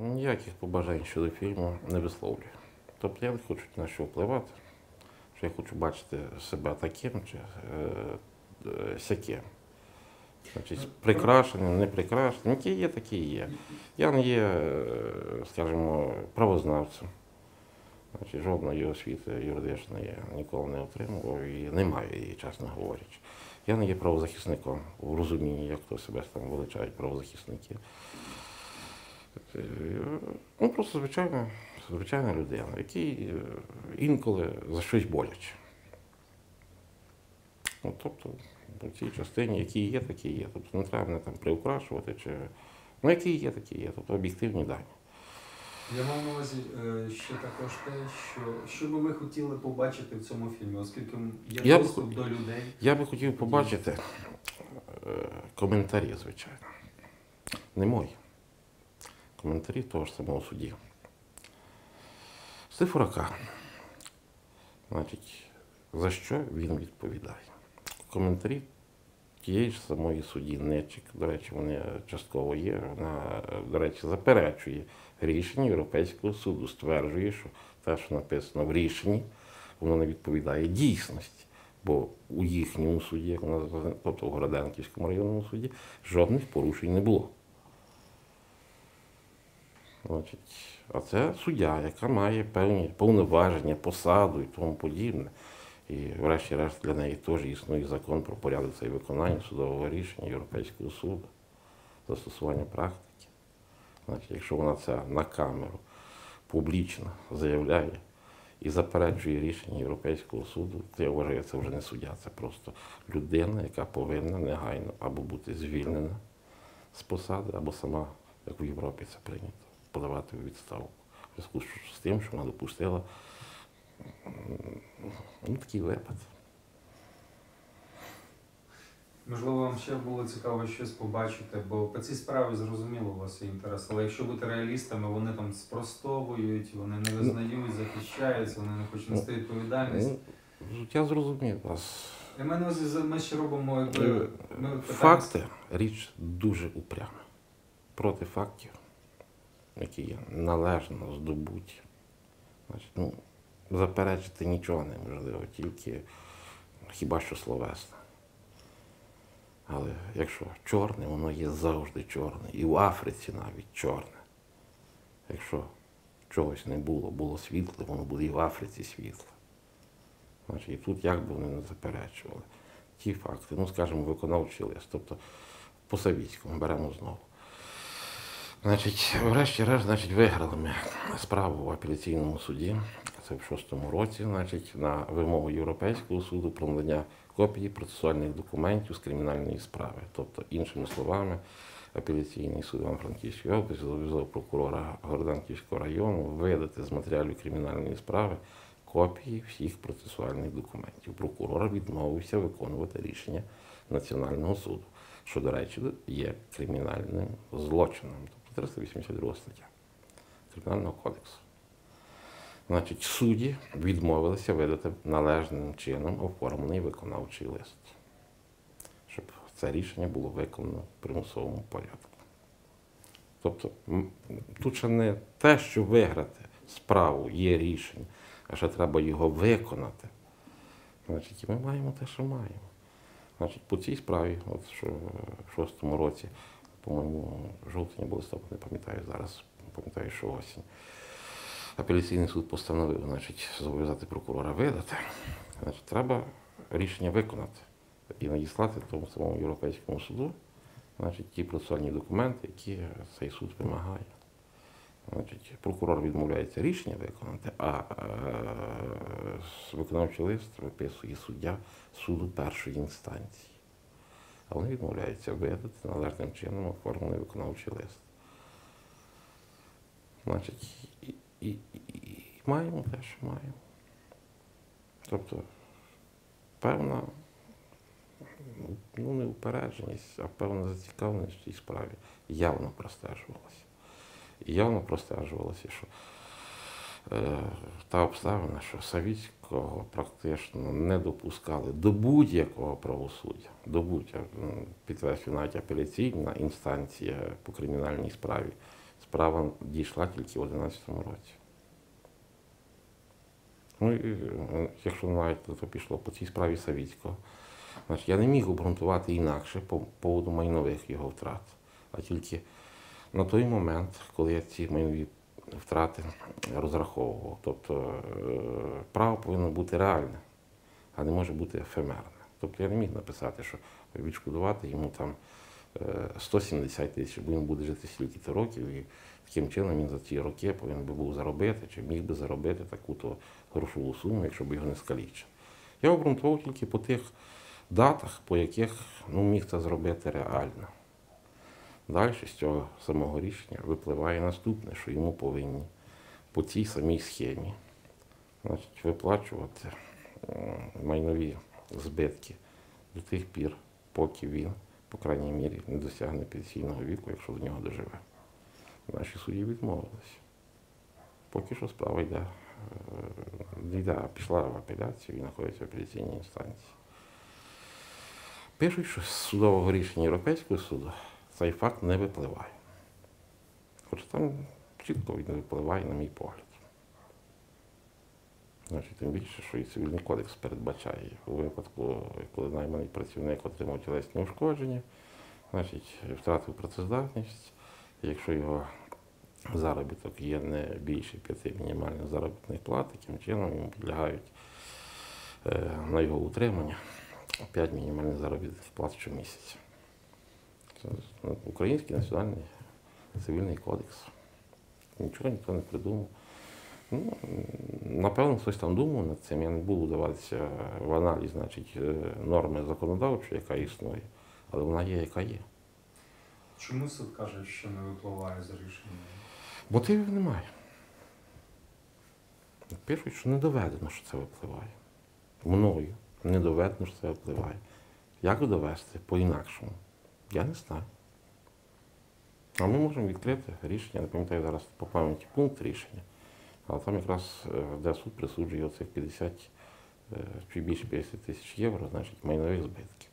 Ніяких побажань щодо фільму не висловлюю. Тобто я не хочу на що впливати, що я хочу бачити себе таким чи е, е, сяким. Значить, прикрашеним, не прикрашеним, які є, такі є. Я не є, е, скажімо, правознавцем. Значить, жодної освіти юридичної я ніколи не отримував і не маю її, чесно говорячи. Я не є правозахисником у розумінні, як хто себе там величають правозахисники. Е, Ну, просто звичайна, звичайна людина, який е, інколи за щось боляче. Ну, тобто, в цій частині, які є, такі є. Тобто не треба мене там приукрашувати, чи ну, які є, такі є. Тобто об'єктивні дані. Я мав на увазі е, ще також те, що, що би ви хотіли побачити в цьому фільмі, оскільки є Я доступ до людей. Я би хотів побачити коментарі, звичайно. Не мої. Коментарі того ж самого судді. Стефурака. Значить, за що він відповідає? Коментарі тієї ж самої судді Нечик, до речі, вони частково є. Вона, до речі, заперечує рішення Європейського суду, стверджує, що те, що написано в рішенні, воно не відповідає дійсності. Бо у їхньому суді, як вона тобто у Городенківському районному суді, жодних порушень не було. Значить, а це суддя, яка має певні повноваження, посаду і тому подібне. І, врешті-решт, для неї теж існує закон про порядок та виконання судового рішення Європейського суду, застосування практики. Значить, якщо вона це на камеру публічно заявляє і заперечує рішення Європейського суду, то я вважаю, це вже не суддя, це просто людина, яка повинна негайно або бути звільнена з посади, або сама, як в Європі це прийнято, подавати у відставку. В зв'язку з тим, що вона допустила ну, такий випад. Можливо, вам ще було цікаво щось побачити, бо по цій справі зрозуміло у вас є інтерес. Але якщо бути реалістами, вони там спростовують, вони не визнають, захищаються, вони не хочуть нести відповідальність. Ну, я зрозумів вас. І ми, ми ще робимо якби. Ми Факти річ дуже упряма. Проти фактів, які належно здобуті. Значить, ну, заперечити нічого неможливо, тільки хіба що словесно. Але якщо чорне, воно є завжди чорне. І в Африці навіть чорне. Якщо чогось не було, було світле, воно буде і в Африці світле. Значить, і тут як би вони не заперечували. Ті факти, ну скажімо, виконавчий лист, тобто по Савіцькому беремо знову. Значить, врешті-решт, значить, виграли ми справу в апеляційному суді. Це в шостому році, значить, на вимогу Європейського суду про надання копії процесуальних документів з кримінальної справи. Тобто, іншими словами, апеляційний суд Івано-Франківської області зобов'язав прокурора Городенківського району видати з матеріалів кримінальної справи копії всіх процесуальних документів. Прокурор відмовився виконувати рішення Національного суду, що, до речі, є кримінальним злочином, тобто 382 стаття Кримінального кодексу. Значить, судді відмовилися видати належним чином оформлений виконавчий лист, щоб це рішення було виконано в примусовому порядку. Тобто тут ще не те, що виграти справу є рішення, а ще треба його виконати. Значить, і ми маємо те, що маємо. Значить, по цій справі, от що в шостому році, по-моєму, жовтень або листопад, не пам'ятаю зараз, пам'ятаю, що осінь. Апеляційний суд постановив, значить, зобов'язати прокурора видати. Значить, треба рішення виконати і надіслати тому самому Європейському суду, значить, ті процесуальні документи, які цей суд вимагає. Значить, прокурор відмовляється рішення виконати, а е, виконавчий лист виписує суддя суду першої інстанції. А вони відмовляються видати належним чином оформлений виконавчий лист. Значить, і, і, і, маємо те, що маємо. Тобто, певна, ну не а певна зацікавленість в цій справі явно простежувалася. Явно простежувалося, що та обставина, що Савіцького практично не допускали до будь-якого правосуддя, до будь-якого, підкреслю, навіть апеляційна інстанція по кримінальній справі справа дійшла тільки в 2011 році. Ну, і, е, якщо знаєте, то пішло по цій справі Савіцького. Значить, я не міг обґрунтувати інакше по поводу майнових його втрат, а тільки на той момент, коли я ці майнові втрати розраховував. Тобто е, право повинно бути реальне, а не може бути ефемерне. Тобто я не міг написати, що відшкодувати йому там е, 170 тисяч, бо він буде жити стільки-то років, і таким чином він за ці роки повинен би був заробити, чи міг би заробити таку-то грошову суму, якщо б його не скалічив. Я обґрунтував тільки по тих датах, по яких ну, міг це зробити реально. Далі з цього самого рішення випливає наступне, що йому повинні по цій самій схемі значить, виплачувати майнові збитки до тих пір, поки він, по крайній мірі, не досягне пенсійного віку, якщо до нього доживе. Наші судді відмовилися. Поки що справа йде, е, йде пішла в апеляцію і знаходиться в апеляційній інстанції. Пишуть, що з судового рішення Європейського суду цей факт не випливає. Хоча там чітко він випливає, на мій погляд. Значить, тим більше, що і цивільний кодекс передбачає у випадку, коли найманий працівник отримав тілесні ушкодження, значить, втратив працездатність, якщо його заробіток є не більше п'яти мінімальних заробітних плат, таким чином йому підлягають е, на його утримання 5 мінімальних заробітних плат щомісяця. Це Український національний цивільний кодекс. Нічого ніхто не придумав. Ну, напевно, хтось там думав над цим. Я не буду вдаватися в аналіз, значить, е, норми законодавчої, яка існує, але вона є, яка є. Чому суд каже, що не випливає з рішення? Мотивів немає. Пишуть, що не доведено, що це випливає. Мною не доведено, що це випливає. Як довести по-інакшому? Я не знаю. А ми можемо відкрити рішення, не пам'ятаю зараз по пам'яті пункт рішення, але там якраз е, де суд присуджує оцих 50 е, чи більше 50 тисяч євро, значить, майнових збитків.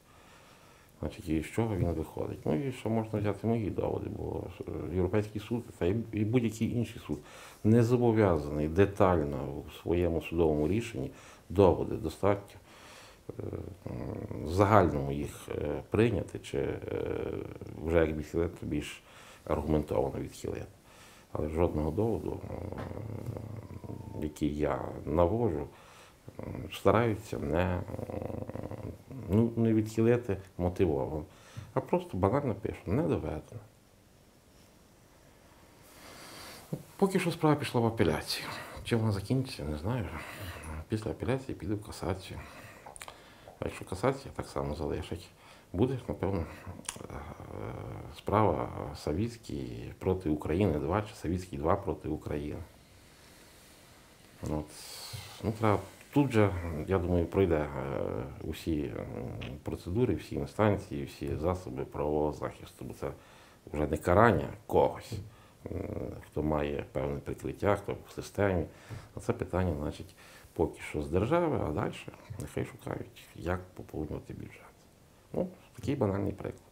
Значить, і з чого він виходить? Ну і що можна взяти мої доводи, бо е, Європейський суд та і будь-який інший суд не зобов'язаний детально у своєму судовому рішенні доводи достатньо м, загальному їх е, прийняти, чи е, вже як відхилити, то більш аргументовано відхилити. Але жодного доводу, який я навожу, стараються не, ну, не відхилити мотивовано, а просто банально пишу, не доведено. Поки що справа пішла в апеляцію. Чим вона закінчиться, не знаю. Після апеляції піду в касацію. А якщо касація так само залишить, буде, напевно, е, справа Савіцький проти України 2 чи Савіцький 2 проти України. От. Ну, треба, тут же, я думаю, пройде е, усі процедури, всі інстанції, всі засоби правового захисту, бо це вже не карання когось, хто має певне прикриття, хто в системі. А це питання, значить, поки що з держави, а далі нехай шукають, як поповнювати бюджет. Ну, такий банальний приклад.